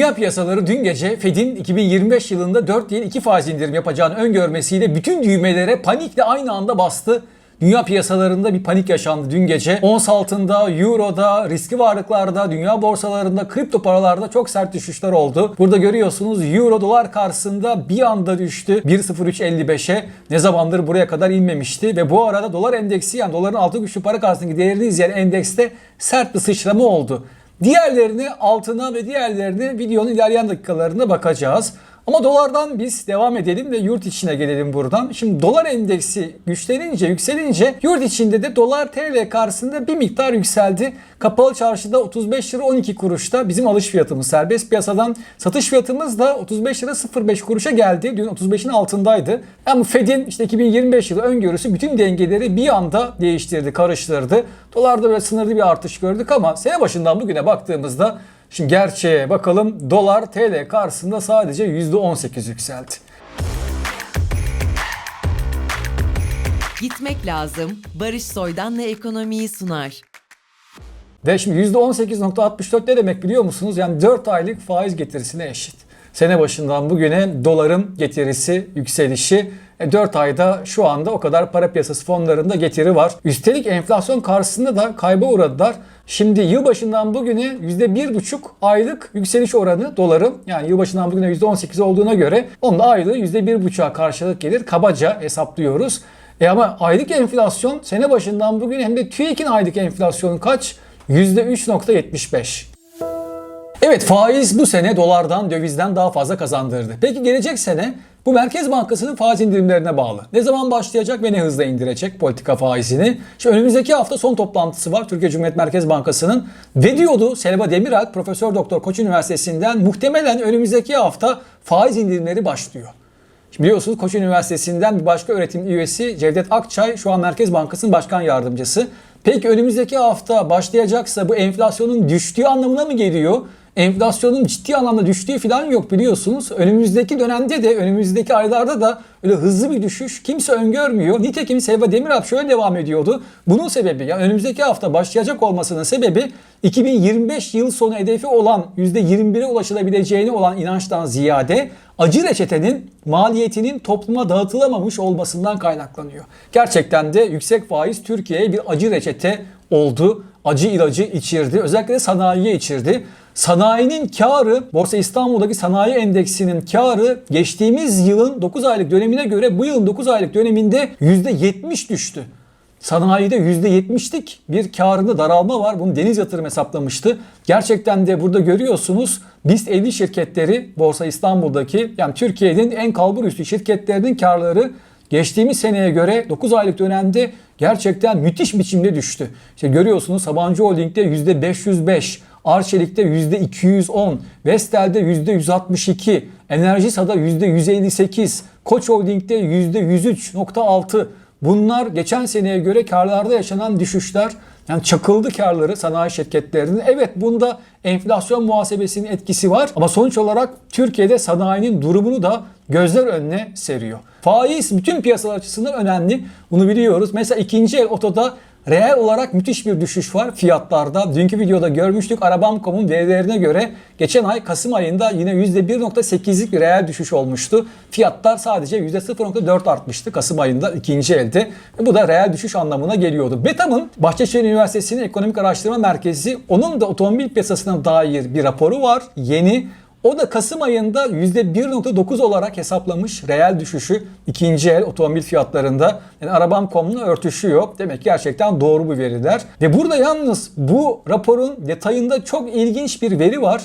Dünya piyasaları dün gece Fed'in 2025 yılında 4 yıl 2 faiz indirim yapacağını öngörmesiyle bütün düğmelere panikle aynı anda bastı. Dünya piyasalarında bir panik yaşandı dün gece. Ons altında, euroda, riskli varlıklarda, dünya borsalarında, kripto paralarda çok sert düşüşler oldu. Burada görüyorsunuz euro dolar karşısında bir anda düştü 1.0355'e. Ne zamandır buraya kadar inmemişti ve bu arada dolar endeksi yani doların altı güçlü para karşısındaki değerini izleyen endekste sert bir sıçrama oldu. Diğerlerini altına ve diğerlerini videonun ilerleyen dakikalarında bakacağız. Ama dolardan biz devam edelim ve yurt içine gelelim buradan. Şimdi dolar endeksi güçlenince, yükselince yurt içinde de dolar TL karşısında bir miktar yükseldi. Kapalı çarşıda 35 lira 12 kuruşta bizim alış fiyatımız. Serbest piyasadan satış fiyatımız da 35 lira 05 kuruşa geldi. Dün 35'in altındaydı. Ama Fed'in işte 2025 yılı öngörüsü bütün dengeleri bir anda değiştirdi, karıştırdı. Dolarda böyle sınırlı bir artış gördük ama sene başından bugüne baktığımızda Şimdi gerçeğe bakalım. Dolar TL karşısında sadece %18 yükseldi. Gitmek lazım. Barış Soydan'la ekonomiyi sunar. Ve şimdi %18.64 ne demek biliyor musunuz? Yani 4 aylık faiz getirisine eşit. Sene başından bugüne doların getirisi, yükselişi 4 ayda şu anda o kadar para piyasası fonlarında getiri var. Üstelik enflasyon karşısında da kayba uğradılar. Şimdi yılbaşından bugüne %1,5 aylık yükseliş oranı doların yani yılbaşından bugüne %18 olduğuna göre onun da aylığı %1,5'a karşılık gelir. Kabaca hesaplıyoruz. E ama aylık enflasyon sene başından bugün hem de TÜİK'in aylık enflasyonu kaç? %3.75. Evet faiz bu sene dolardan, dövizden daha fazla kazandırdı. Peki gelecek sene bu Merkez Bankası'nın faiz indirimlerine bağlı. Ne zaman başlayacak ve ne hızla indirecek politika faizini? Şimdi önümüzdeki hafta son toplantısı var Türkiye Cumhuriyet Merkez Bankası'nın. Ve diyordu Selva Demirel Profesör Doktor Koç Üniversitesi'nden muhtemelen önümüzdeki hafta faiz indirimleri başlıyor. Şimdi biliyorsunuz Koç Üniversitesi'nden bir başka öğretim üyesi Cevdet Akçay şu an Merkez Bankası'nın başkan yardımcısı. Peki önümüzdeki hafta başlayacaksa bu enflasyonun düştüğü anlamına mı geliyor? Enflasyonun ciddi anlamda düştüğü falan yok biliyorsunuz. Önümüzdeki dönemde de önümüzdeki aylarda da öyle hızlı bir düşüş kimse öngörmüyor. Nitekim Selva Demirel şöyle devam ediyordu. Bunun sebebi yani önümüzdeki hafta başlayacak olmasının sebebi 2025 yıl sonu hedefi olan %21'e ulaşılabileceğine olan inançtan ziyade acı reçetenin maliyetinin topluma dağıtılamamış olmasından kaynaklanıyor. Gerçekten de yüksek faiz Türkiye'ye bir acı reçete oldu. Acı ilacı içirdi. Özellikle sanayiye içirdi. Sanayinin karı, Borsa İstanbul'daki sanayi endeksinin karı geçtiğimiz yılın 9 aylık dönemine göre bu yılın 9 aylık döneminde %70 düştü. Sanayide %70'lik bir karında daralma var. Bunu Deniz Yatırım hesaplamıştı. Gerçekten de burada görüyorsunuz BIST 50 şirketleri Borsa İstanbul'daki yani Türkiye'nin en kalbur üstü şirketlerinin karları geçtiğimiz seneye göre 9 aylık dönemde gerçekten müthiş biçimde düştü. İşte görüyorsunuz Sabancı Holding'de %505, Arçelik'te %210, Vestel'de %162, Enerjisa'da %158, Koç Holding'de %103.6. Bunlar geçen seneye göre karlarda yaşanan düşüşler. Yani çakıldı karları sanayi şirketlerinin. Evet bunda enflasyon muhasebesinin etkisi var ama sonuç olarak Türkiye'de sanayinin durumunu da gözler önüne seriyor. Faiz bütün piyasalar açısından önemli. Bunu biliyoruz. Mesela ikinci el otoda Reel olarak müthiş bir düşüş var fiyatlarda. Dünkü videoda görmüştük Arabam.com'un verilerine göre geçen ay Kasım ayında yine %1.8'lik bir reel düşüş olmuştu. Fiyatlar sadece %0.4 artmıştı Kasım ayında ikinci elde. Bu da reel düşüş anlamına geliyordu. Betam'ın Bahçeşehir Üniversitesi'nin Ekonomik Araştırma Merkezi onun da otomobil piyasasına dair bir raporu var. Yeni o da Kasım ayında %1.9 olarak hesaplamış reel düşüşü ikinci el otomobil fiyatlarında. Yani Arabam.com'la örtüşüyor. Demek gerçekten doğru bu veriler. Ve burada yalnız bu raporun detayında çok ilginç bir veri var.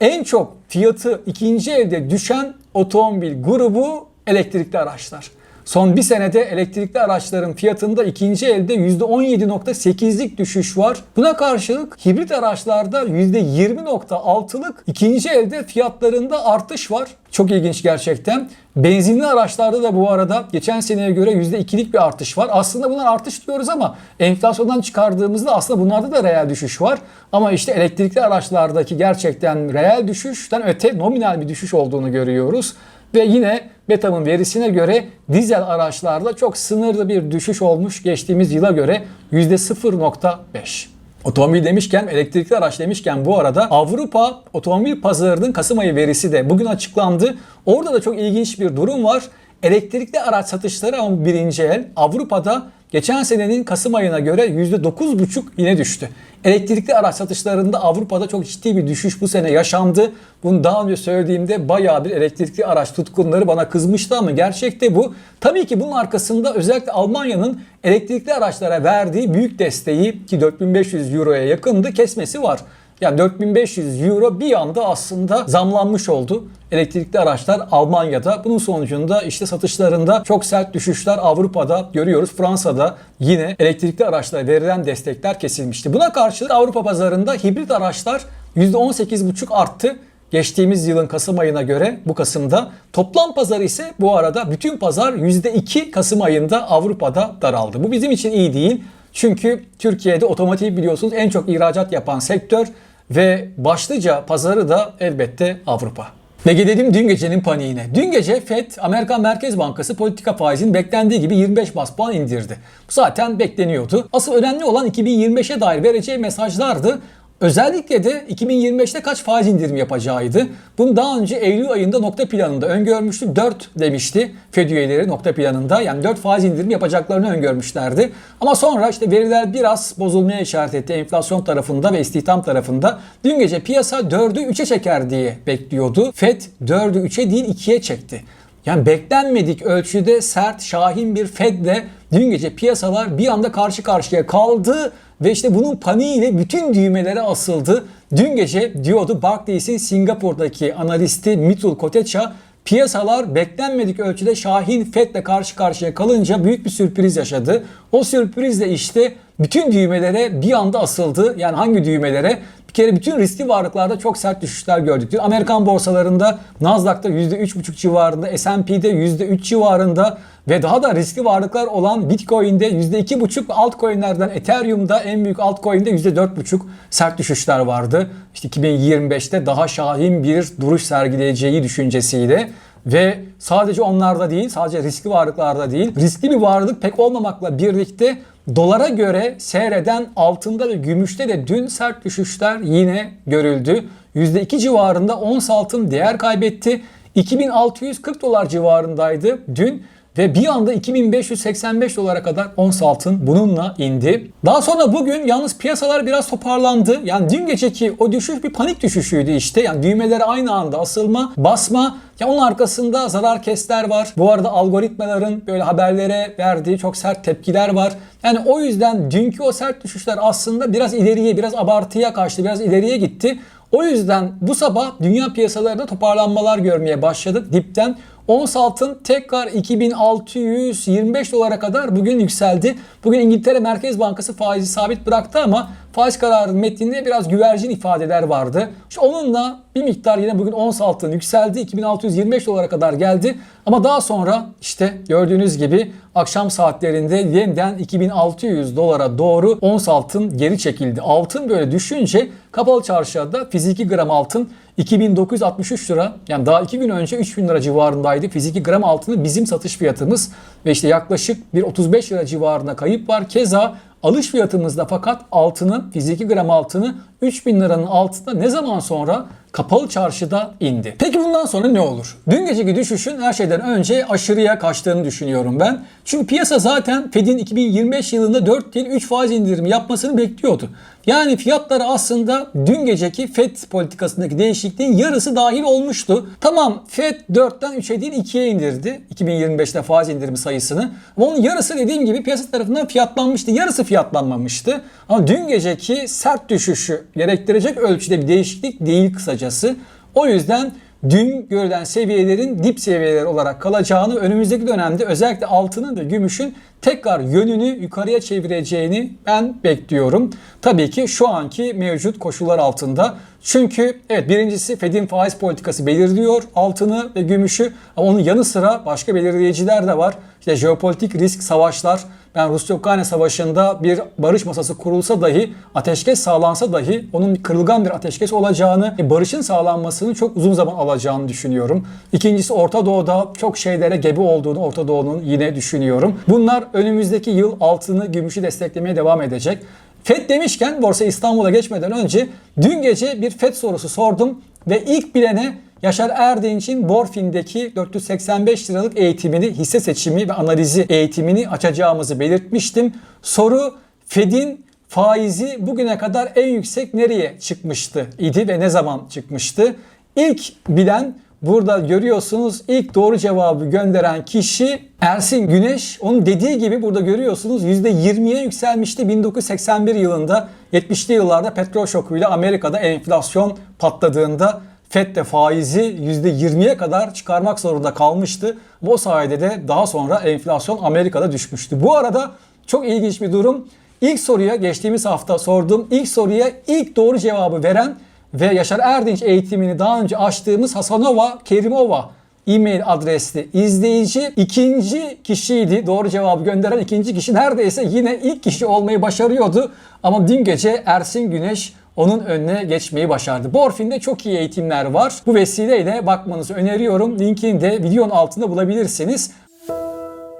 En çok fiyatı ikinci elde düşen otomobil grubu elektrikli araçlar. Son bir senede elektrikli araçların fiyatında ikinci elde %17.8'lik düşüş var. Buna karşılık hibrit araçlarda %20.6'lık ikinci elde fiyatlarında artış var. Çok ilginç gerçekten. Benzinli araçlarda da bu arada geçen seneye göre %2'lik bir artış var. Aslında bunlar artış diyoruz ama enflasyondan çıkardığımızda aslında bunlarda da reel düşüş var. Ama işte elektrikli araçlardaki gerçekten reel düşüşten öte nominal bir düşüş olduğunu görüyoruz. Ve yine Betam'ın verisine göre dizel araçlarda çok sınırlı bir düşüş olmuş geçtiğimiz yıla göre %0.5. Otomobil demişken, elektrikli araç demişken bu arada Avrupa otomobil pazarının Kasım ayı verisi de bugün açıklandı. Orada da çok ilginç bir durum var. Elektrikli araç satışları ama birinci el Avrupa'da geçen senenin Kasım ayına göre %9,5 yine düştü. Elektrikli araç satışlarında Avrupa'da çok ciddi bir düşüş bu sene yaşandı. Bunu daha önce söylediğimde bayağı bir elektrikli araç tutkunları bana kızmıştı ama gerçekte bu. Tabii ki bunun arkasında özellikle Almanya'nın elektrikli araçlara verdiği büyük desteği ki 4500 euroya yakındı kesmesi var. Yani 4500 euro bir anda aslında zamlanmış oldu. Elektrikli araçlar Almanya'da. Bunun sonucunda işte satışlarında çok sert düşüşler Avrupa'da görüyoruz. Fransa'da yine elektrikli araçlara verilen destekler kesilmişti. Buna karşılık Avrupa pazarında hibrit araçlar %18,5 arttı. Geçtiğimiz yılın Kasım ayına göre bu Kasım'da. Toplam pazar ise bu arada bütün pazar %2 Kasım ayında Avrupa'da daraldı. Bu bizim için iyi değil. Çünkü Türkiye'de otomotiv biliyorsunuz en çok ihracat yapan sektör ve başlıca pazarı da elbette Avrupa. Ve gelelim dün gecenin paniğine. Dün gece FED, Amerikan Merkez Bankası politika faizini beklendiği gibi 25 bas puan indirdi. Bu zaten bekleniyordu. Asıl önemli olan 2025'e dair vereceği mesajlardı. Özellikle de 2025'te kaç faiz indirim yapacağıydı. Bunu daha önce Eylül ayında nokta planında öngörmüştü. 4 demişti FED üyeleri nokta planında. Yani 4 faiz indirim yapacaklarını öngörmüşlerdi. Ama sonra işte veriler biraz bozulmaya işaret etti enflasyon tarafında ve istihdam tarafında. Dün gece piyasa 4'ü 3'e çeker diye bekliyordu. FED 4'ü 3'e değil 2'ye çekti. Yani beklenmedik ölçüde sert, şahin bir Fed'le dün gece piyasalar bir anda karşı karşıya kaldı ve işte bunun paniğiyle bütün düğmelere asıldı. Dün gece diyordu Barclays'in Singapur'daki analisti Mitul Kotecha piyasalar beklenmedik ölçüde Şahin Fed'le karşı karşıya kalınca büyük bir sürpriz yaşadı. O sürpriz de işte bütün düğmelere bir anda asıldı. Yani hangi düğmelere? Kere bütün riskli varlıklarda çok sert düşüşler gördük. Dün Amerikan borsalarında Nasdaq'ta %3,5 civarında, S&P'de %3 civarında ve daha da riskli varlıklar olan Bitcoin'de %2,5 altcoin'lerden Ethereum'da en büyük altcoin'de %4,5 sert düşüşler vardı. İşte 2025'te daha şahin bir duruş sergileyeceği düşüncesiyle ve sadece onlarda değil, sadece riskli varlıklarda değil, riskli bir varlık pek olmamakla birlikte dolara göre seyreden altında ve gümüşte de dün sert düşüşler yine görüldü. %2 civarında ons altın değer kaybetti. 2640 dolar civarındaydı dün ve bir anda 2585 dolara kadar ons altın bununla indi. Daha sonra bugün yalnız piyasalar biraz toparlandı. Yani dün geceki o düşüş bir panik düşüşüydü işte. Yani düğmeleri aynı anda asılma, basma. Ya onun arkasında zarar kesler var. Bu arada algoritmaların böyle haberlere verdiği çok sert tepkiler var. Yani o yüzden dünkü o sert düşüşler aslında biraz ileriye, biraz abartıya kaçtı, biraz ileriye gitti. O yüzden bu sabah dünya piyasalarında toparlanmalar görmeye başladık dipten. Ons altın tekrar 2625 dolara kadar bugün yükseldi. Bugün İngiltere Merkez Bankası faizi sabit bıraktı ama faiz kararının metninde biraz güvercin ifadeler vardı. İşte onunla bir miktar yine bugün ons altın yükseldi. 2625 dolara kadar geldi. Ama daha sonra işte gördüğünüz gibi akşam saatlerinde yeniden 2600 dolara doğru ons altın geri çekildi. Altın böyle düşünce kapalı çarşıda fiziki gram altın 2963 lira yani daha 2 gün önce 3000 lira civarındaydı. Fiziki gram altını bizim satış fiyatımız ve işte yaklaşık bir 35 lira civarında kayıp var. Keza alış fiyatımızda fakat altının fiziki gram altını 3000 liranın altında ne zaman sonra kapalı çarşıda indi. Peki bundan sonra ne olur? Dün geceki düşüşün her şeyden önce aşırıya kaçtığını düşünüyorum ben. Çünkü piyasa zaten Fed'in 2025 yılında 4 değil 3 faiz indirimi yapmasını bekliyordu. Yani fiyatları aslında dün geceki Fed politikasındaki değişikliğin yarısı dahil olmuştu. Tamam Fed 4'ten 3'e değil 2'ye indirdi 2025'te faiz indirimi sayısını. Ama onun yarısı dediğim gibi piyasa tarafından fiyatlanmıştı. Yarısı fiyatlanmamıştı. Ama dün geceki sert düşüşü gerektirecek ölçüde bir değişiklik değil kısacası. O yüzden dün görülen seviyelerin dip seviyeler olarak kalacağını, önümüzdeki dönemde özellikle altının ve gümüşün tekrar yönünü yukarıya çevireceğini ben bekliyorum. Tabii ki şu anki mevcut koşullar altında. Çünkü evet birincisi Fed'in faiz politikası belirliyor altını ve gümüşü ama onun yanı sıra başka belirleyiciler de var. İşte jeopolitik risk, savaşlar, ben Rusya-Ukrayna savaşında bir barış masası kurulsa dahi, ateşkes sağlansa dahi onun kırılgan bir ateşkes olacağını, e, barışın sağlanmasını çok uzun zaman alacağını düşünüyorum. İkincisi Orta Doğu'da çok şeylere gebe olduğunu Orta Doğu'nun yine düşünüyorum. Bunlar önümüzdeki yıl altını, gümüşü desteklemeye devam edecek. FED demişken Borsa İstanbul'a geçmeden önce dün gece bir FED sorusu sordum ve ilk bilene Yaşar Erdinç'in Borfin'deki 485 liralık eğitimini, hisse seçimi ve analizi eğitimini açacağımızı belirtmiştim. Soru Fed'in faizi bugüne kadar en yüksek nereye çıkmıştı idi ve ne zaman çıkmıştı? İlk bilen burada görüyorsunuz ilk doğru cevabı gönderen kişi Ersin Güneş. Onun dediği gibi burada görüyorsunuz %20'ye yükselmişti 1981 yılında 70'li yıllarda petrol şokuyla Amerika'da enflasyon patladığında FED de faizi %20'ye kadar çıkarmak zorunda kalmıştı. Bu sayede de daha sonra enflasyon Amerika'da düşmüştü. Bu arada çok ilginç bir durum. İlk soruya geçtiğimiz hafta sordum. İlk soruya ilk doğru cevabı veren ve Yaşar Erdinç eğitimini daha önce açtığımız Hasanova Kerimova e-mail adresli izleyici ikinci kişiydi. Doğru cevabı gönderen ikinci kişi neredeyse yine ilk kişi olmayı başarıyordu. Ama dün gece Ersin Güneş onun önüne geçmeyi başardı. Borfin'de çok iyi eğitimler var. Bu vesileyle bakmanızı öneriyorum. Linkini de videonun altında bulabilirsiniz.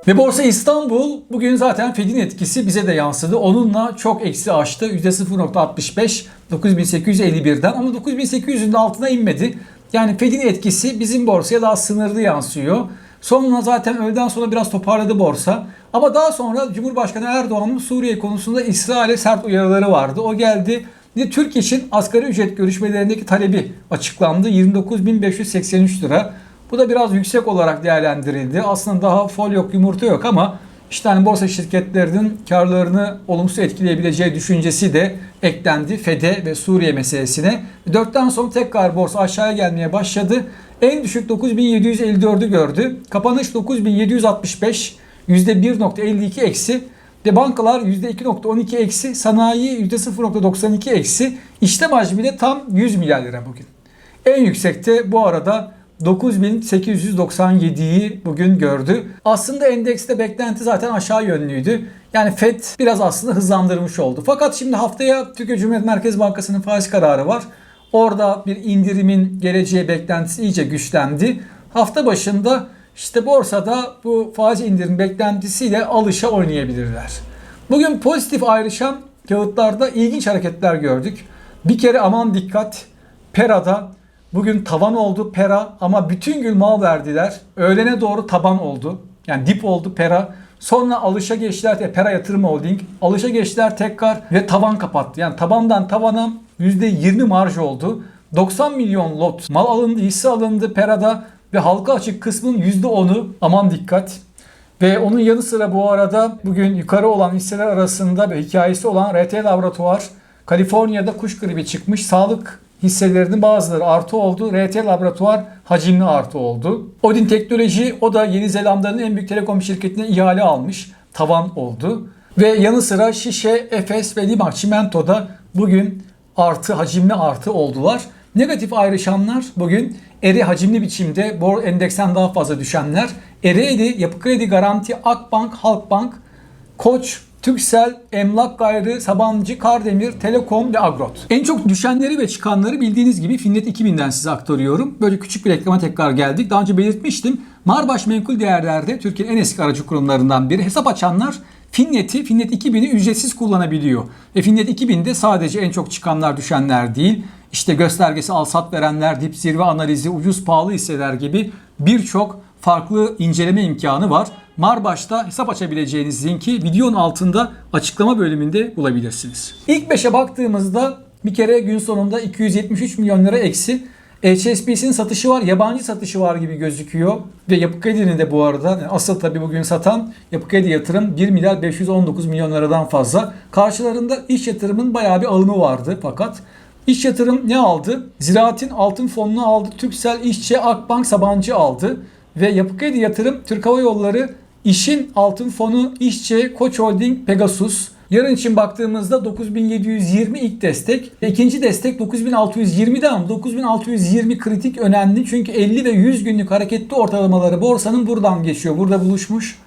Ve Borsa İstanbul bugün zaten Fed'in etkisi bize de yansıdı. Onunla çok eksi açtı. %0.65 9851'den ama 9800'ün de altına inmedi. Yani Fed'in etkisi bizim borsaya daha sınırlı yansıyor. Sonra zaten öğleden sonra biraz toparladı borsa. Ama daha sonra Cumhurbaşkanı Erdoğan'ın Suriye konusunda İsrail'e sert uyarıları vardı. O geldi. Bir de Türk İş'in asgari ücret görüşmelerindeki talebi açıklandı. 29.583 lira. Bu da biraz yüksek olarak değerlendirildi. Aslında daha fol yok, yumurta yok ama işte hani borsa şirketlerinin karlarını olumsuz etkileyebileceği düşüncesi de eklendi FED'e ve Suriye meselesine. Dörtten sonra tekrar borsa aşağıya gelmeye başladı. En düşük 9754'ü gördü. Kapanış 9765, %1.52 eksi. Ve bankalar %2.12 eksi, sanayi %0.92 eksi. İşlem hacmi de tam 100 milyar lira bugün. En yüksekte bu arada 9897'yi bugün gördü. Aslında endekste beklenti zaten aşağı yönlüydü. Yani FED biraz aslında hızlandırmış oldu. Fakat şimdi haftaya Türkiye Cumhuriyet Merkez Bankası'nın faiz kararı var. Orada bir indirimin geleceği beklentisi iyice güçlendi. Hafta başında işte borsada bu faiz indirim beklentisiyle alışa oynayabilirler. Bugün pozitif ayrışan kağıtlarda ilginç hareketler gördük. Bir kere aman dikkat Pera'da bugün tavan oldu Pera ama bütün gün mal verdiler. Öğlene doğru taban oldu. Yani dip oldu Pera. Sonra alışa geçtiler. e, Pera Yatırım Holding. Alışa geçtiler tekrar ve tavan kapattı. Yani tabandan tavana %20 marj oldu. 90 milyon lot mal alındı, hisse alındı Pera'da ve halka açık kısmın %10'u aman dikkat. Ve onun yanı sıra bu arada bugün yukarı olan hisseler arasında bir hikayesi olan RT Laboratuvar Kaliforniya'da kuş gribi çıkmış. Sağlık hisselerinin bazıları artı oldu. RT Laboratuvar hacimli artı oldu. Odin Teknoloji o da Yeni Zelanda'nın en büyük telekom şirketine ihale almış. Tavan oldu. Ve yanı sıra Şişe, Efes ve Limak Çimento'da bugün artı hacimli artı oldular. Negatif ayrışanlar bugün eri hacimli biçimde bor endeksten daha fazla düşenler. Ereğli, Yapı Kredi Garanti, Akbank, Halkbank, Koç, Türksel, Emlak Gayrı, Sabancı, Kardemir, Telekom ve Agrot. En çok düşenleri ve çıkanları bildiğiniz gibi Finnet 2000'den size aktarıyorum. Böyle küçük bir reklama tekrar geldik. Daha önce belirtmiştim. Marbaş Menkul Değerler'de Türkiye'nin en eski aracı kurumlarından biri. Hesap açanlar Finnet'i, Finnet 2000'i ücretsiz kullanabiliyor. Ve Finnet 2000'de sadece en çok çıkanlar düşenler değil, işte göstergesi al sat verenler, dip zirve analizi, ucuz pahalı hisseler gibi birçok farklı inceleme imkanı var. Marbaş'ta hesap açabileceğiniz linki videonun altında açıklama bölümünde bulabilirsiniz. İlk 5'e baktığımızda bir kere gün sonunda 273 milyon lira eksi. HSBC'nin satışı var, yabancı satışı var gibi gözüküyor. Ve Yapı Kredi'nin de bu arada yani asıl tabii bugün satan Yapı Kredi yatırım 1 milyar 519 milyon liradan fazla. Karşılarında iş yatırımın bayağı bir alımı vardı fakat İş yatırım ne aldı? Ziraat'in altın fonunu aldı. Türksel, İşçi, Akbank, Sabancı aldı. Ve Yapı Kredi Yatırım, Türk Hava Yolları, İş'in altın fonu, İşçi, Koç Holding, Pegasus. Yarın için baktığımızda 9720 ilk destek. ikinci destek 9620'de ama 9620 kritik önemli. Çünkü 50 ve 100 günlük hareketli ortalamaları borsanın buradan geçiyor. Burada buluşmuş.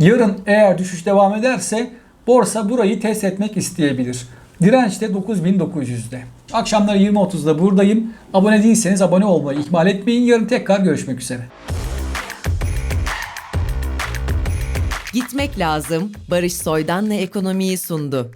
Yarın eğer düşüş devam ederse borsa burayı test etmek isteyebilir. Direnç de 9900'de. Akşamları 20.30'da buradayım. Abone değilseniz abone olmayı ihmal etmeyin. Yarın tekrar görüşmek üzere. Gitmek lazım. Barış Soydan'la ekonomiyi sundu.